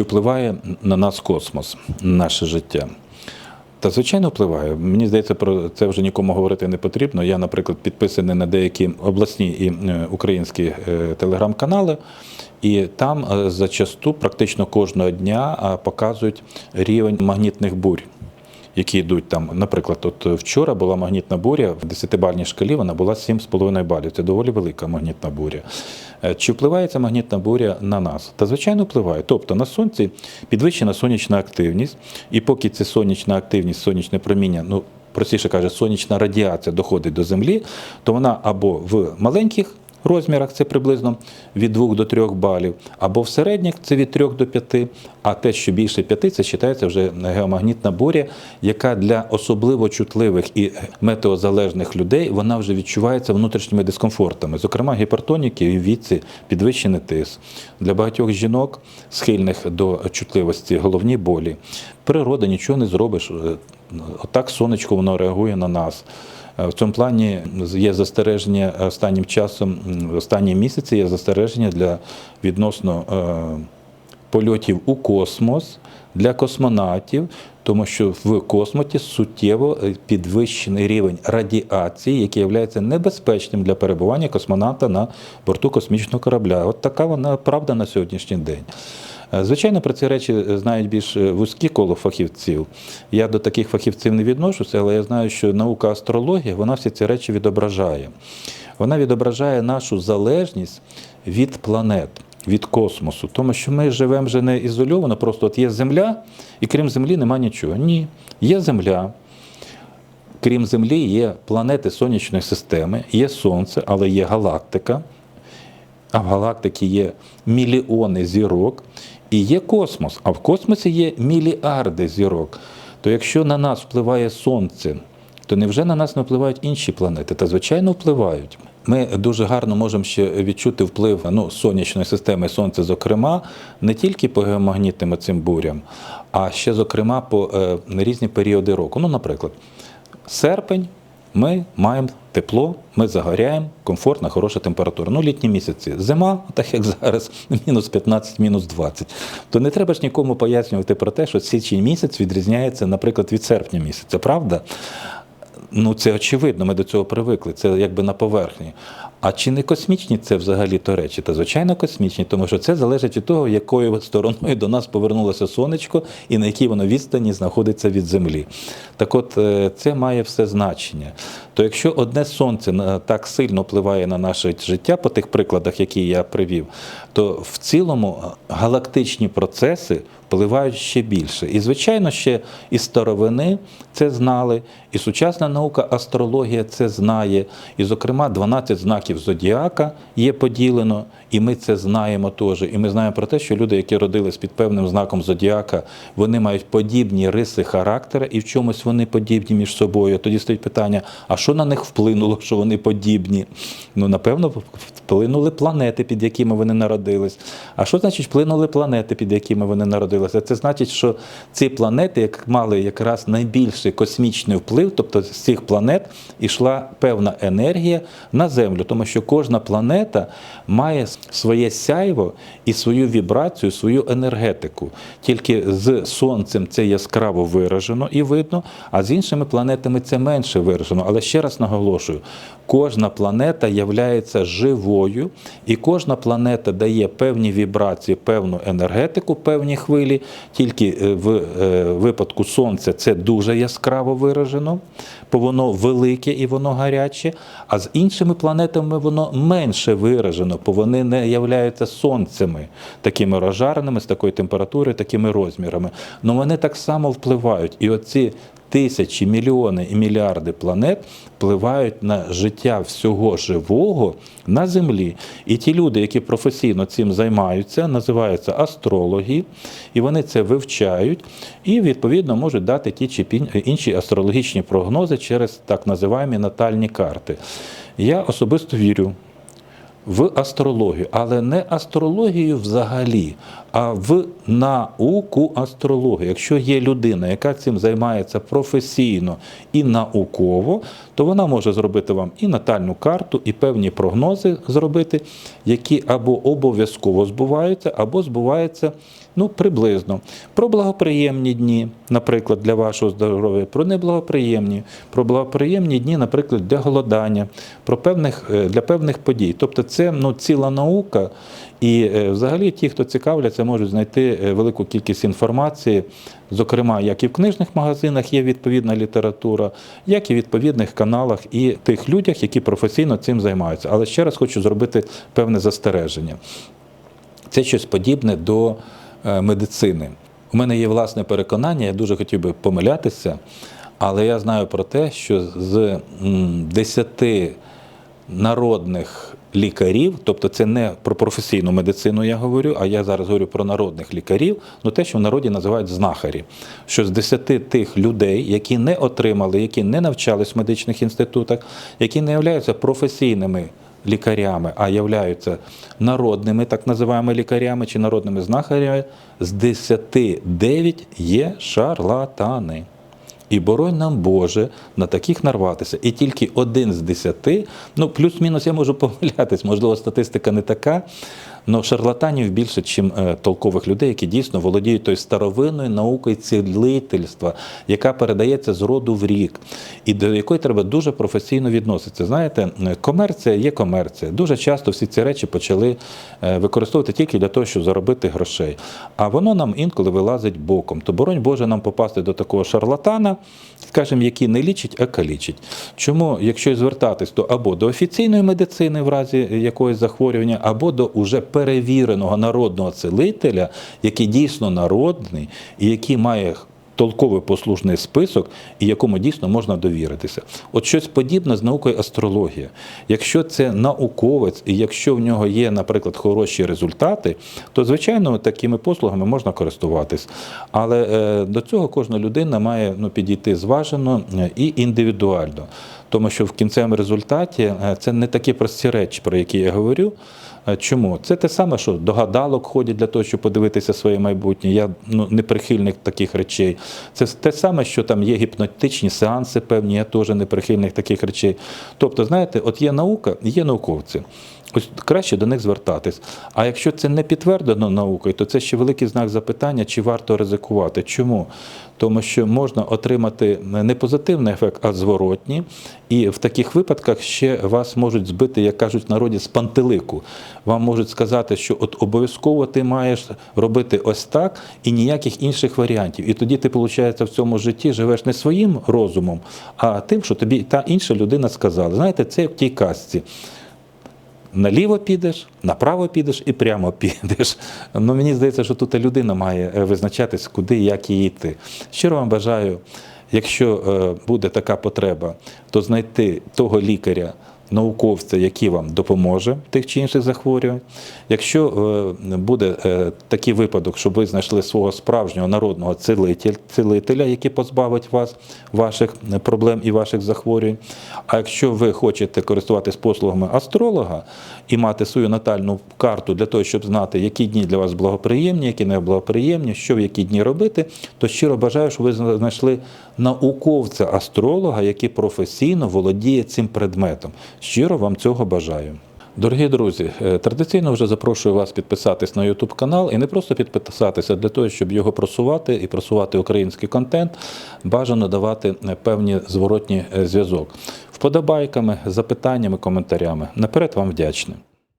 Чи впливає на нас космос, наше життя? Та звичайно впливає. Мені здається, про це вже нікому говорити не потрібно. Я, наприклад, підписаний на деякі обласні і е, українські е, телеграм-канали, і там е, зачасту практично кожного дня показують рівень магнітних бурь. Які йдуть там, наприклад, от вчора була магнітна буря в 10-бальній шкалі, вона була 7,5 балів. Це доволі велика магнітна буря. Е, Чи впливає ця магнітна буря на нас? Та звичайно впливає. Тобто на сонці підвищена сонячна активність, і поки ця сонячна активність, сонячне проміння, ну простіше каже, сонячна радіація доходить до землі, то вона або в маленьких розмірах це приблизно від 2 до 3 балів, або в середніх це від 3 до 5, а те, що більше 5, це вважається вже геомагнітна буря, яка для особливо чутливих і метеозалежних людей вона вже відчувається внутрішніми дискомфортами, зокрема гіпертоніки і віці підвищений тиск. Для багатьох жінок, схильних до чутливості, головні болі. Природа нічого не зробиш. Е, Отак сонечко воно реагує на нас. Е, В цьому плані є застереження останнім часом, останні місяці є застереження для відносно е, польотів у космос для космонавтів, тому що в космоті суттєво е, підвищений рівень радіації, який є небезпечним для перебування космонавта на борту космічного корабля. От така вона правда на сьогоднішній день. Е, Звичайно, про ці речі знають більш е, вузькі коло фахівців. Я до таких фахівців не відношуся, але я знаю, що наука астрологія вона всі ці речі відображає. Вона відображає нашу залежність від планет, від космосу, тому що ми живемо вже не ізольовано, просто от є Земля, і крім Землі нема нічого. Ні, є Земля. Крім Землі, є планети сонячної системи, є Сонце, але є галактика, а в галактиці є мільйони зірок, і є космос, а в космосі є мільярди зірок. То якщо на нас впливає Сонце, то невже на нас не впливають інші планети? Та звичайно впливають. Ми дуже гарно можемо ще відчути вплив ну, сонячної системи Сонця, зокрема, не тільки по геомагнітним цим бурям, а ще, зокрема, по е, різні періоди року. Ну, наприклад, серпень ми маємо тепло, ми загоряємо, комфортна, хороша температура. Ну, літні місяці. Зима, так як зараз, мінус 15, мінус 20. То не треба ж нікому пояснювати про те, що січень місяць відрізняється, наприклад, від серпня місяця. Правда? Ну, це очевидно, ми до цього привикли, це якби на поверхні. А чи не космічні це взагалі то речі? Та звичайно космічні, тому що це залежить від того, якою стороною до нас повернулося сонечко і на якій воно відстані знаходиться від Землі. Так от е, це має все значення. То якщо одне сонце так сильно впливає на наше життя, по тих прикладах, які я привів, то в цілому е, галактичні процеси впливають ще більше. І, звичайно, ще і старовини це знали, і сучасна наука астрологія це знає. І, зокрема, 12 знаків зодіака є поділено, і ми це знаємо теж. І ми знаємо про те, що люди, які родились під певним знаком зодіака, вони мають подібні риси характера, і в чомусь вони подібні між собою. Тоді стоїть питання: а що на них вплинуло, що вони подібні? Ну, напевно, вплинули планети, під якими вони народились. А що значить вплинули планети, під якими вони народилися? Це значить, що ці планети, як мали якраз найбільший космічний вплив, тобто з цих планет ішла певна енергія на Землю, тому що кожна планета має своє сяйво і свою вібрацію, свою енергетику. Тільки з Сонцем це яскраво виражено і видно, а з іншими планетами це менше виражено. Але ще раз наголошую: кожна планета являється живою, і кожна планета дає певні вібрації, певну енергетику, певні хвилі. Тільки е, в е, випадку Сонця це дуже яскраво виражено, бо воно велике і воно гаряче. А з іншими планетами воно менше виражено, бо вони не являються сонцями, такими розжареними, з такою температурою, такими розмірами. Ну вони так само впливають. І оці тисячі, мільйони і мільярди планет впливають на життя всього живого на Землі. І ті люди, які професійно цим займаються, називаються астрологи, і вони це вивчають і відповідно можуть дати ті чи інші астрологічні прогнози через так називаємо натальні карти. Я особисто вірю в астрологію, але не астрологію взагалі, а в науку астрології. Якщо є людина, яка цим займається професійно і науково, то вона може зробити вам і натальну карту, і певні прогнози зробити, які або обов'язково збуваються, або збуваються ну, приблизно. Про благоприємні дні, наприклад, для вашого здоров'я, про неблагоприємні, про благоприємні дні, наприклад, для голодання, про певних, е, для певних подій. Тобто це ну, ціла наука. І е, взагалі ті, хто цікавляться, можуть знайти е, велику кількість інформації, зокрема, як і в книжних магазинах є відповідна література, як і в відповідних каналах і тих людях, які професійно цим займаються. Але ще раз хочу зробити певне застереження. Це щось подібне до медицини. У мене є власне переконання, я дуже хотів би помилятися, але я знаю про те, що з м, 10 народних лікарів, тобто це не про професійну медицину я говорю, а я зараз говорю про народних лікарів, ну те, що в народі називають знахарі. Що з 10 тих людей, які не отримали, які не навчались в медичних інститутах, які не являються професійними лікарями, а являються народними, так називаємо лікарями чи народними знахарями, з 10 9 є шарлатани. І боронь нам Боже на таких нарватися. І тільки один з десяти, ну плюс-мінус я можу помилятись, можливо, статистика не така. Але шарлатанів більше, ніж толкових людей, які дійсно володіють тою старовинною наукою цілительства, яка передається з роду в рік, і до якої треба дуже професійно відноситися. Знаєте, е, комерція є комерція. Дуже часто всі ці речі почали е, використовувати тільки для того, щоб заробити грошей. А воно нам інколи вилазить боком. То боронь Боже нам попасти до такого шарлатана, скажімо, який не лічить, а калічить. Чому, якщо звертатись, то або до офіційної медицини в разі якогось захворювання, або до уже перевіреного народного целителя, який дійсно народний і який має толковий послужний список, і якому дійсно можна довіритися. От щось подібне з наукою астрологія. Якщо це науковець, і якщо в нього є, наприклад, хороші результати, то звичайно такими послугами можна користуватись. Але е, до цього кожна людина має ну, підійти зважено е, і індивідуально. Тому що в кінцевому результаті е, це не такі прості речі, про які я говорю. Чому? Це те саме, що до гадалок ходять для того, щоб подивитися своє майбутнє. Я ну, не прихильник таких речей. Це те саме, що там є гіпнотичні сеанси певні, я теж не прихильник таких речей. Тобто, знаєте, от є наука, є науковці. Ось краще до них звертатись. А якщо це не підтверджено наукою, то це ще великий знак запитання, чи варто ризикувати. Чому? Тому що можна отримати не позитивний ефект, а зворотній. І в таких випадках ще вас можуть збити, як кажуть в народі, з пантелику. Вам можуть сказати, що от обов'язково ти маєш робити ось так і ніяких інших варіантів. І тоді ти, виходить, в цьому житті живеш не своїм розумом, а тим, що тобі та інша людина сказала. Знаєте, це в тій казці. Наліво підеш, направо підеш і прямо підеш. Ну мені здається, що тут людина має е, визначатись, куди як їй йти. Щиро вам бажаю, якщо е, буде така потреба, то знайти того лікаря. Науковця, який вам допоможе тих чи інших захворювань. Якщо е, буде е, такий випадок, щоб ви знайшли свого справжнього народного цілителя, який позбавить вас ваших проблем і ваших захворювань. А якщо ви хочете користуватись послугами астролога і мати свою натальну карту для того, щоб знати, які дні для вас благоприємні, які не благоприємні, що в які дні робити, то щиро бажаю, щоб ви знайшли науковця-астролога, який професійно володіє цим предметом. Щиро вам цього бажаю. Дорогі друзі, е, традиційно вже запрошую вас підписатись на YouTube канал і не просто підписатися для того, щоб його просувати і просувати український контент, бажано давати е, певні зворотні е, зв'язок. Вподобайками, запитаннями, коментарями. Наперед вам вдячний.